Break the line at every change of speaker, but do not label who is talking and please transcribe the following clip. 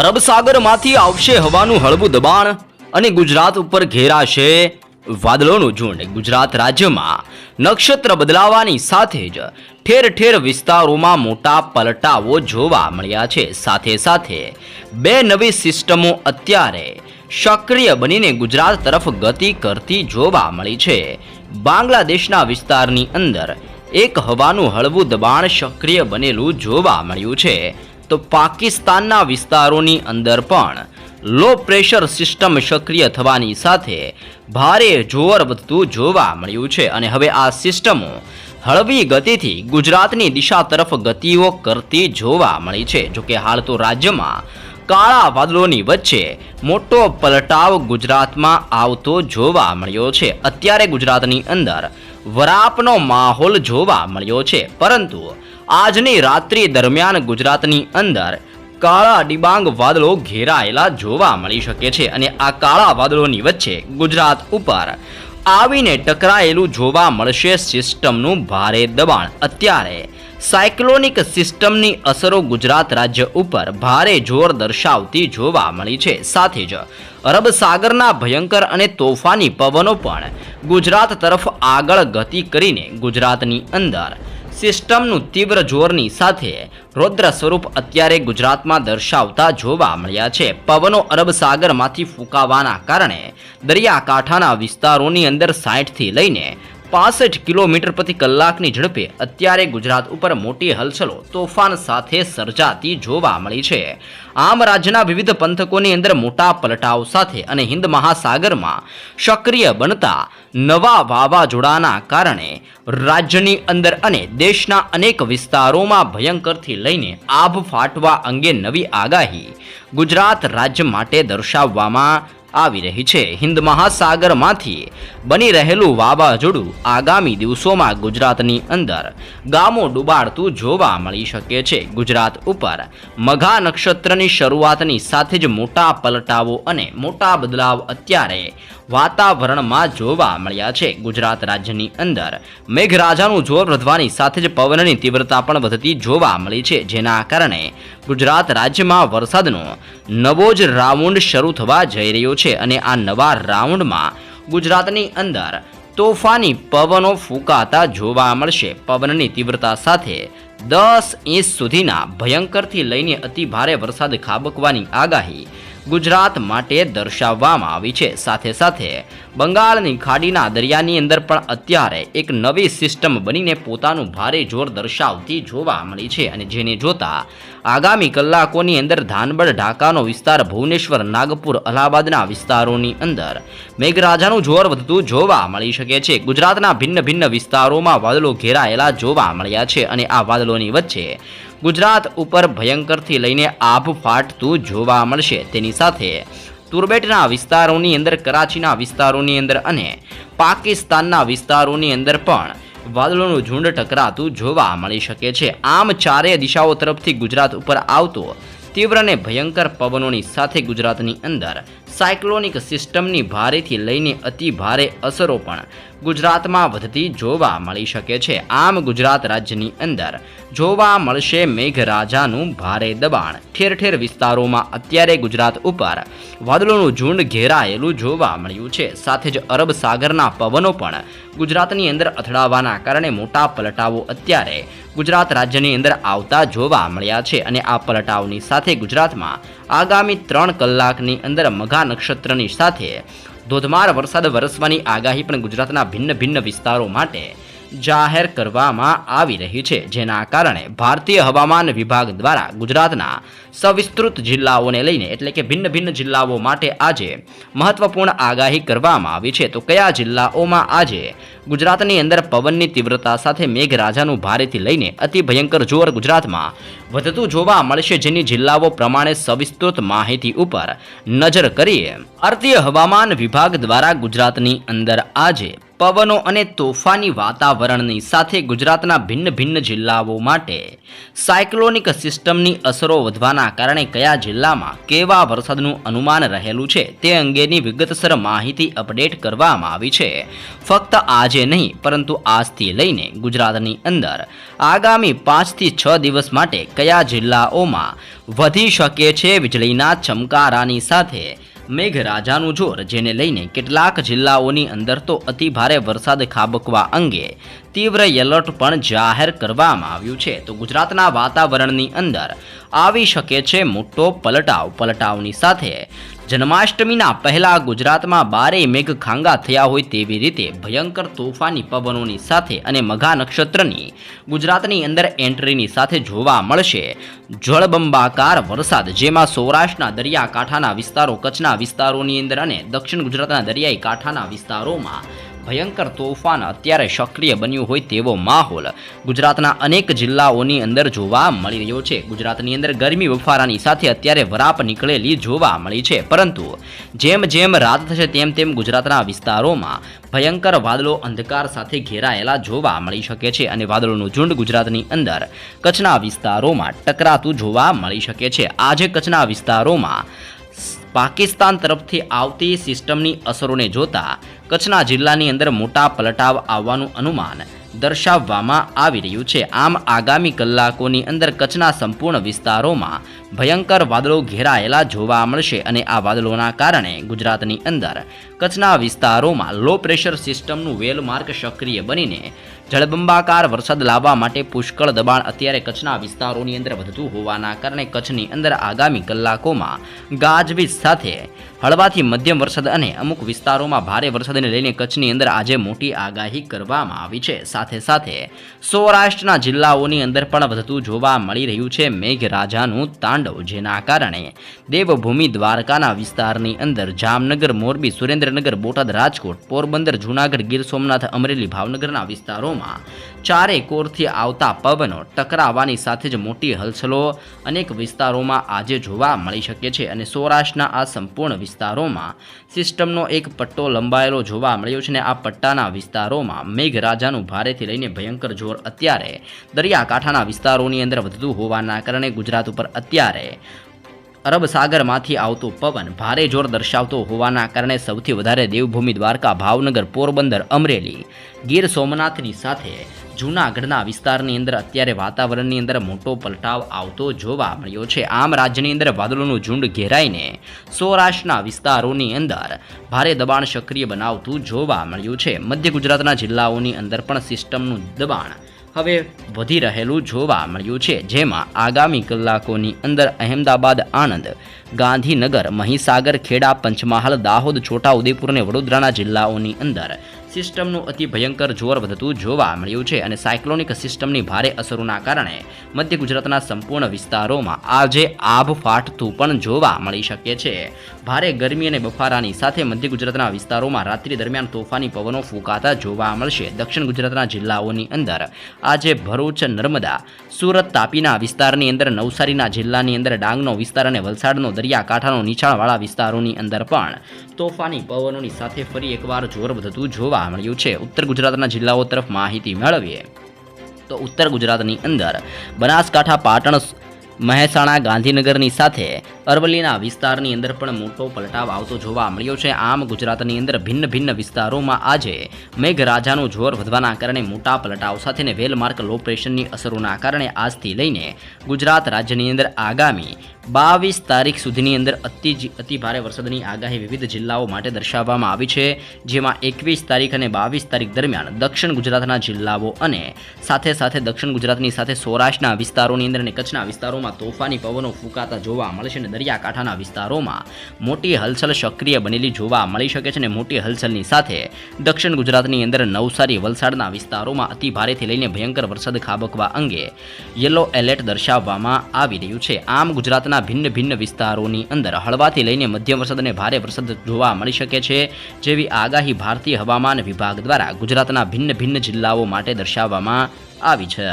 અરબ સાગરમાંથી આવશે હવાનું હળવું દબાણ અને ગુજરાત ઉપર ઘેરાશે વાદળોનું ઝુંડ. ગુજરાત રાજ્યમાં નક્ષત્ર બદલાવાની સાથે જ ઠેર ઠેર વિસ્તારોમાં મોટા પલટાવો જોવા મળ્યા છે. સાથે સાથે બે નવી સિસ્ટમો અત્યારે સક્રિય બનીને ગુજરાત તરફ ગતિ કરતી જોવા મળી છે. બાંગ્લાદેશના વિસ્તારની અંદર એક હવાનું હળવું દબાણ સક્રિય બનેલું જોવા મળ્યું છે. તો પાકિસ્તાનના વિસ્તારોની અંદર પણ લો પ્રેશર સિસ્ટમ સક્રિય થવાની સાથે ભારે જોર વધતું જોવા મળ્યું છે અને હવે આ સિસ્ટમો હળવી ગતિથી ગુજરાતની દિશા તરફ ગતિઓ કરતી જોવા મળી છે. જોકે હાલ તો રાજ્યમાં કાળા વાદળોની વચ્ચે મોટો પલટાવ ગુજરાતમાં આવતો જોવા મળ્યો છે. અત્યારે ગુજરાતની અંદર વરાપનો માહોલ જોવા મળ્યો છે. પરંતુ આજની રાત્રિ દરમિયાન ગુજરાતની અંદર કાળા ડિબાંગ વાદળો ઘેરાયેલા જોવા મળી શકે છે અને આ કાળા વાદળોની વચ્ચે ગુજરાત ઉપર આવીને ટકરાયેલું જોવા મળશે સિસ્ટમનું ભારે દબાણ. અત્યારે સાયક્લોનિક સિસ્ટમની અસરો ગુજરાત રાજ્ય ઉપર ભારે જોર દર્શાવતી જોવા મળી છે. સાથે જ અરબ સાગરના ભયંકર અને તોફાની પવનો પણ ગુજરાત તરફ આગળ ગતિ કરીને ગુજરાતની અંદર સિસ્ટમનું તીવ્ર જોરની સાથે રૌદ્ર સ્વરૂપ અત્યારે ગુજરાતમાં દર્શાવતા જોવા મળ્યા છે. પવનો અરબ સાગરમાંથી ફૂંકાવાના કારણે દરિયાકાંઠાના વિસ્તારોની અંદર સાઠથી લઈને પાસઠ કિલોમીટર પ્રતિ કલાકની ઝડપે અત્યારે ગુજરાત ઉપર મોટી હલચલો, તોફાન સાથે સર્જાતી જોવા મળી છે. આમ રાજ્યના વિવિધ પંથકોની અંદર મોટા પલટાવ સાથે અને હિન્દ મહાસાગરમાં સક્રિય બનતા નવા વાવાઝોડાના કારણે રાજ્યની અંદર અને દેશના અનેક વિસ્તારોમાં ભયંકરથી લઈને આભ ફાટવા અંગે નવી આગાહી ગુજરાત રાજ્ય માટે દર્શાવવામાં આવી રહી છે. હિન્દ મહાસાગરમાંથી બની રહેલું વાવાઝોડું આગામી દિવસોમાં ગુજરાતની અંદર ગામો ડૂબાડતું જોવા મળી શકે છે. ગુજરાત ઉપર મઘા નક્ષત્રની શરૂઆતની સાથે જ મોટા પલટાવો અને મોટા બદલાવ અત્યારે વાતાવરણમાં જોવા મળ્યા છે. ગુજરાત રાજ્યની અંદર મેઘરાજાનું જોર વધવાની સાથે જ પવનની તીવ્રતા પણ વધતી જોવા મળી છે. જેના કારણે ગુજરાત રાજ્યમાં વરસાદનો નવો જ રાઉન્ડ શરૂ થવા જઈ રહ્યો છે. અને આ નવા રાઉન્ડમાં ગુજરાતની અંદર તોફાની પવનો ફૂંકાતા જોવા મળશે. પવનની તીવ્રતા સાથે દસ ઇંચ સુધીના ભયંકરથી લઈને અતિ ભારે વરસાદ ખાબકવાની આગાહી ગુજરાત માટે દર્શાવવામાં આવી છે. સાથે સાથે બંગાળની ખાડીના દરિયાની અંદર પણ અત્યારે એક નવી સિસ્ટમ બનીને પોતાનું ભારે જોર દર્શાવતી જોવા મળી છે અને જેને જોતા આગામી કલાકોની અંદર ધાનબડ ઢાકાનો વિસ્તાર ભુવનેશ્વર, નાગપુર, અલ્હાબાદના વિસ્તારોની અંદર મેઘરાજાનું જોર વધતું જોવા મળી શકે છે. ગુજરાતના ભિન્ન ભિન્ન વિસ્તારોમાં વાદળો ઘેરાયેલા જોવા મળ્યા છે અને આ વાદળોની વચ્ચે ગુજરાત ઉપર ભયંકરથી લઈને આભ ફાટતું જોવા મળશે. તેની સાથે તુરબેટના વિસ્તારોની અંદર, કરાચીના વિસ્તારોની અંદર અને પાકિસ્તાનના વિસ્તારોની અંદર પણ વાદળોનું ઝુંડ ટકરાતું જોવા મળી શકે છે. આમ ચારેય દિશાઓ તરફથી ગુજરાત ઉપર આવતો તીવ્ર અને ભયંકર પવનોની સાથે ગુજરાતની અંદર સાયક્લોનિક સિસ્ટમની ભારેથી લઈને અતિ ભારે અસરો પણ ગુજરાતમાં વધતી જોવા મળી શકે છે. આમ ગુજરાત રાજ્યની અંદર જોવા મળશે મેઘરાજાનું ભારે દબાણ. ઠેર ઠેર વિસ્તારોમાં અત્યારે ગુજરાત ઉપર વાદળોનું ઝુંડ ઘેરાયેલું જોવા મળ્યું છે. સાથે જ અરબ સાગરના પવનો પણ ગુજરાતની અંદર અથડાવાના કારણે મોટા પલટાવો અત્યારે ગુજરાત રાજ્યની અંદર આવતા જોવા મળ્યા છે અને આ પલટાવની સાથે ગુજરાતમાં આગામી ત્રણ કલાકની અંદર મઘા નક્ષત્રની સાથે ધોધમાર વરસાદ વરસવાની આગાહી પણ ગુજરાતના ભિન્ન ભિન્ન વિસ્તારો માટે જાહેર કરવામાં આવી રહી છે, જેના કારણે ભારતીય હવામાન વિભાગ દ્વારા ગુજરાતના સવિસ્તૃત જિલ્લાઓને લઈને, એટલે કે ભિન્ન ભિન્ન જિલ્લાઓ માટે આજે મહત્વપૂર્ણ આગાહી કરવામાં આવી છે. તો કયા જિલ્લાઓમાં આજે ગુજરાતની અંદર પવનની તીવ્રતા સાથે મેઘરાજાનું ભારેથી લઈને અતિ ભયંકર જોર ગુજરાતમાં વધતું જોવા મળશે, જેની જિલ્લાઓ પ્રમાણે સવિસ્તૃત માહિતી ઉપર નજર કરીએ. ભારતીય હવામાન વિભાગ દ્વારા ગુજરાતની અંદર આજે પવનો અને તોફાની વાતાવરણની સાથે ગુજરાતના ભિન્ન ભિન્ન જિલ્લાઓ માટે સાયક્લોનિક સિસ્ટમની અસરો વધવાના કારણે કયા જિલ્લામાં કેવા વરસાદનું અનુમાન રહેલું છે તે અંગેની વિગતસર માહિતી અપડેટ કરવામાં આવી છે. ફક્ત આજે નહીં, પરંતુ આજથી લઈને ગુજરાતની અંદર આગામી પાંચથી છ દિવસ માટે કયા જિલ્લાઓમાં વધી શકે છે વીજળીના ચમકારાની સાથે મેઘરાજાનું જોર, જેને લઈને કેટલાક જિલ્લાઓની અંદર તો અતિ ભારે વરસાદ ખાબકવા અંગે તીવ્ર એલર્ટ પણ જાહેર કરવામાં આવ્યું છે. તો ગુજરાતના વાતાવરણની અંદર આવી શકે છે મોટો પલટાવ. પલટાવની સાથે જન્માષ્ટમીના પહેલા ગુજરાતમાં બારે મેઘ ખાંગા થયા હોય તેવી રીતે ભયંકર તોફાની પવનોની સાથે અને મઘા નક્ષત્રની ગુજરાતની અંદર એન્ટ્રીની સાથે જોવા મળશે. જળબંબાકાર વરસાદ, જેમાં સૌરાષ્ટ્રના દરિયાકાંઠાના વિસ્તારો, કચ્છના વિસ્તારોની અંદર અને દક્ષિણ ગુજરાતના દરિયાઈ કાંઠાના વિસ્તારોમાં ભયંકર તોફાન અત્યારે સક્રિય બન્યું હોય તેવો માહોલ ગુજરાતના અનેક જિલ્લાઓની અંદર જોવા મળી રહ્યો છે. ગુજરાતની અંદર ગરમી બફારાની સાથે અત્યારે વરાપ નીકળેલી જોવા મળી છે. પરંતુ જેમ જેમ રાત થશે તેમ તેમ ગુજરાતના વિસ્તારોમાં ભયંકર વાદળો અંધકાર સાથે ઘેરાયેલા જોવા મળી શકે છે અને વાદળોનું ઝુંડ ગુજરાતની અંદર કચ્છના વિસ્તારોમાં ટકરાતું જોવા મળી શકે છે. આજે કચ્છના વિસ્તારોમાં પાકિસ્તાન તરફથી આવતી સિસ્ટમની અસરોને જોતા કચ્છના જિલ્લાની અંદર મોટા પલટાવ આવવાનું અનુમાન દર્શાવવામાં આવી રહ્યું છે. આમ આગામી કલાકોની અંદર કચ્છના સંપૂર્ણ વિસ્તારોમાં ભયંકર વાદળો ઘેરાયેલા જોવા મળશે અને આ વાદળોના કારણે ગુજરાતની અંદર કચ્છના વિસ્તારોમાં લો પ્રેશર સિસ્ટમનું વેલમાર્ક સક્રિય બનીને જળબંબાકાર વરસાદ લાવવા માટે પુષ્કળ દબાણ અત્યારે કચ્છના વિસ્તારોની અંદર વધતું હોવાના કારણે કચ્છની અંદર આગામી કલાકોમાં ગાજવીજ સાથે હળવાથી મધ્યમ વરસાદ અને અમુક વિસ્તારોમાં ભારે વરસાદને લઈને કચ્છની અંદર આજે મોટી આગાહી કરવામાં આવી છે. સાથે સાથે સૌરાષ્ટ્રના જિલ્લાઓની અંદર પણ વધતું જોવા મળી રહ્યું છે મેઘરાજાનું તાંડવ, જેના કારણે દેવભૂમિ દ્વારકાના વિસ્તારની અંદર જામનગર, મોરબી, સુરેન્દ્રનગર, બોટાદ, રાજકોટ, પોરબંદર, જૂનાગઢ, ગીર સોમનાથ, અમરેલી, ભાવનગરના વિસ્તારોમાં ચારે કોરથી આવતા પવનો ટકરાવાની સાથે જ મોટી હલચલો અનેક વિસ્તારોમાં આજે જોવા મળી શકે છે અને સૌરાષ્ટ્રના આ સંપૂર્ણ વિસ્તારોમાં સિસ્ટમનો એક પટ્ટો લંબાયેલો જોવા મળ્યો છે અને આ પટ્ટાના વિસ્તારોમાં મેઘરાજાનું ભારેથી લઈને ભયંકર જોર અત્યારે દરિયાકાંઠાના વિસ્તારોની અંદર વધતું હોવાના કારણે ગુજરાત ઉપર અત્યારે અરબ સાગરમાંથી આવતો પવન ભારે જોર દર્શાવતો હોવાના કારણે સૌથી વધારે દેવભૂમિ દ્વારકા, ભાવનગર, પોરબંદર, અમરેલી, ગીર સોમનાથની સાથે જૂનાગઢના વિસ્તારની અંદર અત્યારે વાતાવરણની અંદર મોટો પલટાવ આવતો જોવા મળ્યો છે. આમ રાજ્યની અંદર વાદળોનું ઝુંડ ઘેરાઈને સૌરાષ્ટ્રના વિસ્તારોની અંદર ભારે દબાણ સક્રિય બનાવતું જોવા મળ્યું છે. મધ્ય ગુજરાતના જિલ્લાઓની અંદર પણ સિસ્ટમનું દબાણ હવે વધી રહેલું જોવા મળ્યું છે, જેમાં આગામી કલાકોની અંદર અહેમદાબાદ, આણંદ, ગાંધીનગર, મહીસાગર, ખેડા, પંચમહાલ, દાહોદ, છોટાઉદેપુર અને વડોદરાના જિલ્લાઓની અંદર સિસ્ટમનું અતિ ભયંકર જોર વધતું જોવા મળ્યું છે અને સાયક્લોનિક સિસ્ટમની ભારે અસરોના કારણે મધ્ય ગુજરાતના સંપૂર્ણ વિસ્તારોમાં આજે આભ ફાટતું પણ જોવા મળી શકે છે. ભારે ગરમી અને બફારાની સાથે મધ્ય ગુજરાતના વિસ્તારોમાં રાત્રિ દરમિયાન તોફાની પવનો ફૂંકાતા જોવા મળશે. દક્ષિણ ગુજરાતના જિલ્લાઓની અંદર આજે ભરૂચ, નર્મદા, સુરત, તાપીના વિસ્તારની અંદર, નવસારીના જિલ્લાની અંદર, ડાંગનો વિસ્તાર અને વલસાડનો દરિયાકાંઠાનો નીચાણવાળા વિસ્તારોની અંદર પણ તોફાની પવનોની સાથે ફરી એકવાર જોર વધતું જોવા મળ્યું છે. ઉત્તર ગુજરાતના જિલ્લાઓ તરફ માહિતી મેળવીએ. તો ઉત્તર ગુજરાતની અંદર બનાસકાંઠા પાટણ મહેસાણા ગાંધીનગરની સાથે અરવલ્લીના વિસ્તારની અંદર પણ મોટો પલટાવ આવતો જોવા મળ્યો છે. આમ ગુજરાતની અંદર ભિન્ન ભિન્ન વિસ્તારોમાં આજે મેઘરાજાનું જોર વધવાના કારણે મોટા પલટાવ સાથેને વેલમાર્ક લો પ્રેશરની અસરોના કારણે આજથી લઈને ગુજરાત રાજ્યની અંદર આગામી બાવીસ તારીખ સુધીની અંદર અતિ અતિ ભારે વરસાદની આગાહી વિવિધ જિલ્લાઓ માટે દર્શાવવામાં આવી છે. જેમાં એકવીસ તારીખ અને બાવીસ તારીખ દરમિયાન દક્ષિણ ગુજરાતના જિલ્લાઓ અને સાથે સાથે દક્ષિણ ગુજરાતની સાથે સૌરાષ્ટ્રના વિસ્તારોની અંદર અને કચ્છના વિસ્તારોમાં તોફાની પવનો ફૂંકાતા જોવા મળશે અને દરિયાકાંઠાના વિસ્તારોમાં મોટી હલચલ સક્રિય બનેલી જોવા મળી શકે છે અને મોટી હલચલની સાથે દક્ષિણ ગુજરાતની અંદર નવસારી, વલસાડના વિસ્તારોમાં અતિ ભારેથી લઈને ભયંકર વરસાદ ખાબકવા અંગે યલો એલર્ટ દર્શાવવામાં આવી રહ્યું છે. આમ ગુજરાતના ભિન્ન ભિન્ન વિસ્તારોની અંદર હળવાથી લઈને મધ્યમ વરસાદ અને ભારે વરસાદ જોવા મળી શકે છે, જેવી આગાહી ભારતીય હવામાન વિભાગ દ્વારા ગુજરાતના ભિન્ન ભિન્ન જિલ્લાઓ માટે દર્શાવવામાં આવી છે.